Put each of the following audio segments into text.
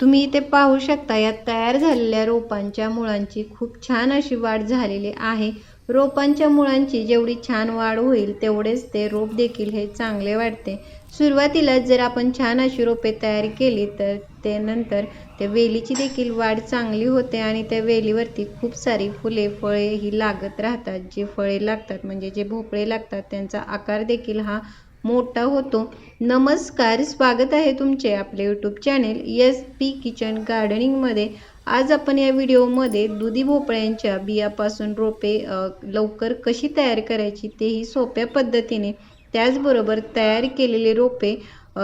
तुम्ही इथे पाहू शकता या तयार झालेल्या रोपांच्या मुळांची खूप छान अशी वाढ झालेली आहे. रोपांच्या मुळांची जेवढी छान वाढ होईल तेवढेच ते रोप देखील हे चांगले वाढते. सुरुवातीला जर आपण छान अशी रोपे तयार केली तर ते नंतर त्या वेलीची देखील वाढ चांगली होते आणि त्या वेलीवरती खूप सारी फुले फळे ही लागत राहतात. जे फळे लागतात म्हणजे जे भोपळे लागतात त्यांचा आकार देखील हा मोठा होतो. नमस्कार स्वागत आहे तुमचे आपले YouTube channel S P kitchen गार्डनिंगमध्ये आज आपण या व्हिडिओमध्ये दुधी भोपळ्यांच्या बियापासून रोपे लवकर कशी तयार करायची तेही सोप्या पद्धतीने त्याचबरोबर तयार केलेले रोपे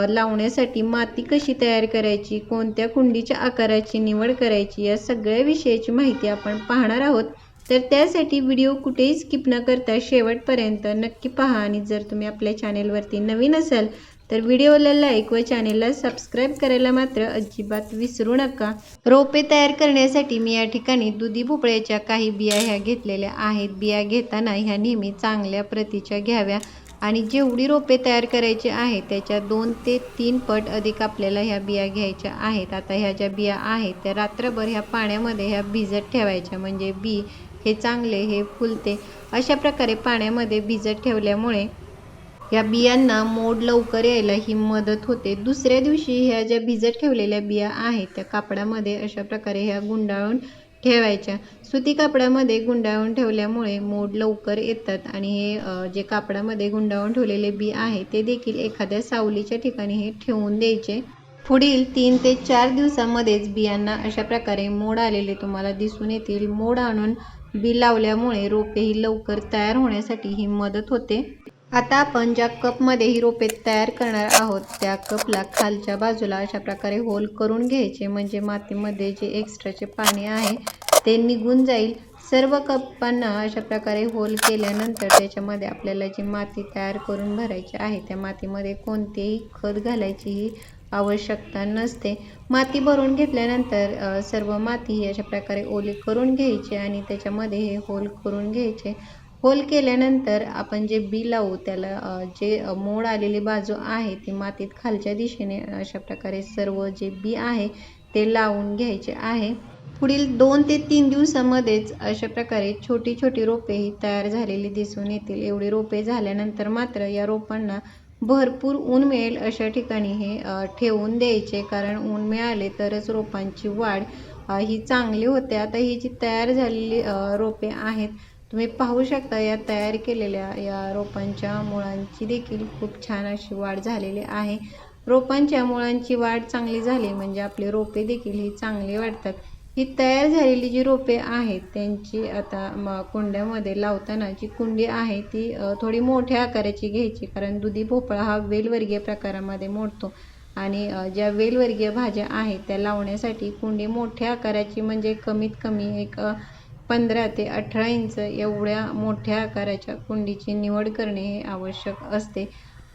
लावण्यासाठी माती कशी तयार करायची कोणत्या कुंडीच्या आकाराची निवड करायची या सगळ्या विषयाची माहिती आपण पाहणार आहोत. तर त्यासाठी व्हिडिओ कुठेही स्किप न करता शेवटपर्यंत नक्की पहा. आणि जर तुम्ही आपल्या चॅनेलवरती नवीन असाल तर व्हिडिओला लाईक व चॅनेलला सबस्क्राईब करायला मात्र अजिबात विसरू नका. रोपे तयार करण्यासाठी मी या ठिकाणी दुधी भोपळ्याच्या काही बिया ह्या घेतलेल्या आहेत. बिया घेताना ह्या नेहमी चांगल्या प्रतीच्या घ्याव्या. आणि जेवढी रोपे तयार करायची आहे त्याच्या दोन ते तीन पट अधिक आपल्याला ह्या बिया घ्यायच्या आहेत. आता ह्या ज्या बिया आहेत त्या रात्रभर ह्या पाण्यामध्ये ह्या भिजत ठेवायच्या. म्हणजे बी हे चांगले हे फुलते अशा प्रकारे पाण्यामध्ये भिजत ठेवल्यामुळे या बियांना मोड लवकर यायला ही मदत होते. दुसऱ्या दिवशी ह्या ज्या भिजत ठेवलेल्या बिया आहेत त्या कापडामध्ये अशा प्रकारे ह्या गुंडाळून ठेवायच्या. सुती कापडामध्ये गुंडाळून ठेवल्यामुळे मोड लवकर येतात आणि हे जे कापडामध्ये गुंडाळून ठेवलेले बी आहे ते देखील एखाद्या सावलीच्या ठिकाणी हे ठेवून द्यायचे. पुढील तीन ते चार दिवसामध्येच बियांना अशा प्रकारे मोड आलेले तुम्हाला दिसून येतील. मोड आणून बी लावल्यामुळे रोपे ही लवकर तयार होण्यासाठी ही मदत होते. आता आपण ज्या कपमध्ये ही रोपे तयार करणार आहोत त्या कपला खालच्या बाजूला अशा प्रकारे होल करून घ्यायचे. म्हणजे मातीमध्ये जे एक्स्ट्राचे पाणी आहे ते निघून जाईल. सर्व कपांना अशा प्रकारे होल केल्यानंतर त्याच्यामध्ये आपल्याला जी माती तयार करून भरायची आहे त्या मातीमध्ये कोणतेही खत घालायची आवश्यकता नसते. माती भरून घेतल्यानंतर सर्व माती ही अशा प्रकारे ओली करून घ्यायची आणि त्याच्यामध्ये हे होल करून घ्यायचे. होल केल्यानंतर आपण जे बी लावू त्याला जे मोड आलेली बाजू आहे ती मातीत खालच्या दिशेने अशा प्रकारे सर्व जे बी आहे ते लावून घ्यायचे आहे. पुढील दोन ते तीन दिवसामध्येच अशा प्रकारे छोटी छोटी रोपे ही तयार झालेली दिसून येतील. एवढी रोपे झाल्यानंतर मात्र या रोपांना भरपूर ऊन मिळेल अशा ठिकाणी हे ठेवून द्यायचे. कारण ऊन मिळाले तरच रोपांची वाढ ही चांगली होते. आता ही जी तयार झालेली रोपे आहेत तुम्ही पाहू शकता या तयार केलेल्या या रोपांच्या मुळांची देखील खूप छान अशी वाढ झालेली आहे. रोपांच्या मुळांची वाढ चांगली झाली म्हणजे आपले रोपे देखील ही चांगली वाढतात. ही तयार झालेली जी रोपे आहेत त्यांची आता कुंड्यामध्ये लावताना जी कुंडी आहे ती थोडी मोठ्या आकाराची घ्यायची. कारण दुधी भोपळा हा वेलवर्गीय प्रकारामध्ये मोडतो. आणि ज्या वेलवर्गीय भाज्या आहेत त्या लावण्यासाठी कुंडी मोठ्या आकाराची म्हणजे कमीत कमी एक पंधरा ते अठरा इंच एवढ्या मोठ्या आकाराच्या कुंडीची निवड करणे हे आवश्यक असते.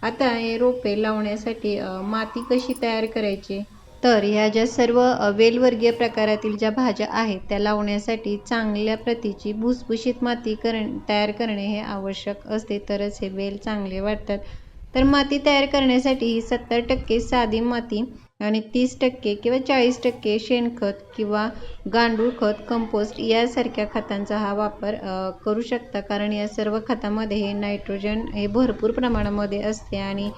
आता हे रोपे लावण्यासाठी माती कशी तयार करायची? तर ह्या ज्या सर्व वेलवर्गीय प्रकारातील ज्या भाज्या आहेत त्या लावण्यासाठी चांगल्या प्रतीची भुसभुशीत माती कर तयार करणे हे आवश्यक असते. तरच हे वेल चांगले वाढतात. तर माती तयार करण्यासाठी ही सत्तर टक्के साधी माती आणि तीस टक्के किंवा चाळीस टक्के शेणखत किंवा गांडूळ खत कंपोस्ट यासारख्या खतांचा हा वापर करू शकता. कारण या सर्व खतामध्ये हे नायट्रोजन हे भरपूर प्रमाणामध्ये असते आणि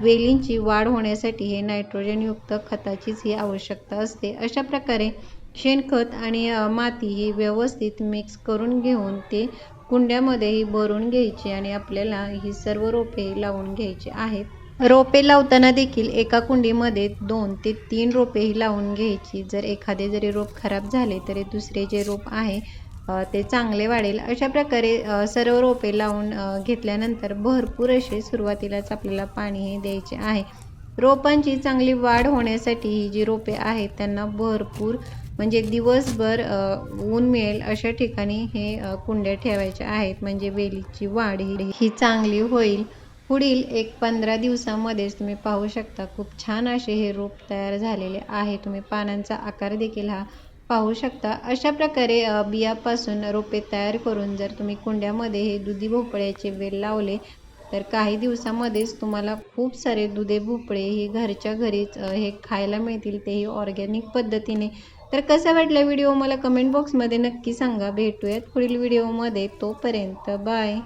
वेलींची वाढ होण्यासाठी हे नायट्रोजनयुक्त खताचीच ही आवश्यकता असते. अशा प्रकारे शेणखत आणि माती ही व्यवस्थित मिक्स करून घेऊन ते कुंड्यामध्येही भरून घ्यायची आणि आपल्याला ही सर्व रोपे लावून घ्यायची आहेत. रोपे लावताना देखील एका कुंडीमध्ये दोन ते तीन रोपे ही लावून घ्यायची. जर एखादे जरी रोप खराब झाले तरी दुसरे जे रोप आहे ते चांगले वाढेल. अशा प्रकारे सर्व रोपे लावून घेतल्यानंतर भरपूर असे सुरुवातीलाच आपल्याला पाणी हे द्यायचे आहे. रोपांची चांगली वाढ होण्यासाठी ही जी रोपे आहेत त्यांना भरपूर म्हणजे दिवसभर ऊन मिळेल अशा ठिकाणी हे कुंड्या ठेवायच्या आहेत. म्हणजे वेलीची वाढ ही ही चांगली होईल. पुढील एक पंधरा दिवसामध्येच तुम्ही पाहू शकता खूप छान असे हे रोप तयार झालेले आहे. तुम्ही पानांचा आकार देखील हा पाहू शकता. अशा प्रकारे बियापासून रोपे तयार करून जर तुम्ही कुंड्यामध्ये हे दुधी भोपळ्याचे वेल लावले तर काही दिवसामध्येच तुम्हाला खूप सारे दुधे भोपळे हे घरच्या घरीच हे खायला मिळतील. तेही ऑर्गॅनिक पद्धतीने. तर कसा वाटला व्हिडिओ? मला कमेंट बॉक्समध्ये नक्की सांगा. भेटूयात पुढील व्हिडिओमध्ये. तोपर्यंत बाय.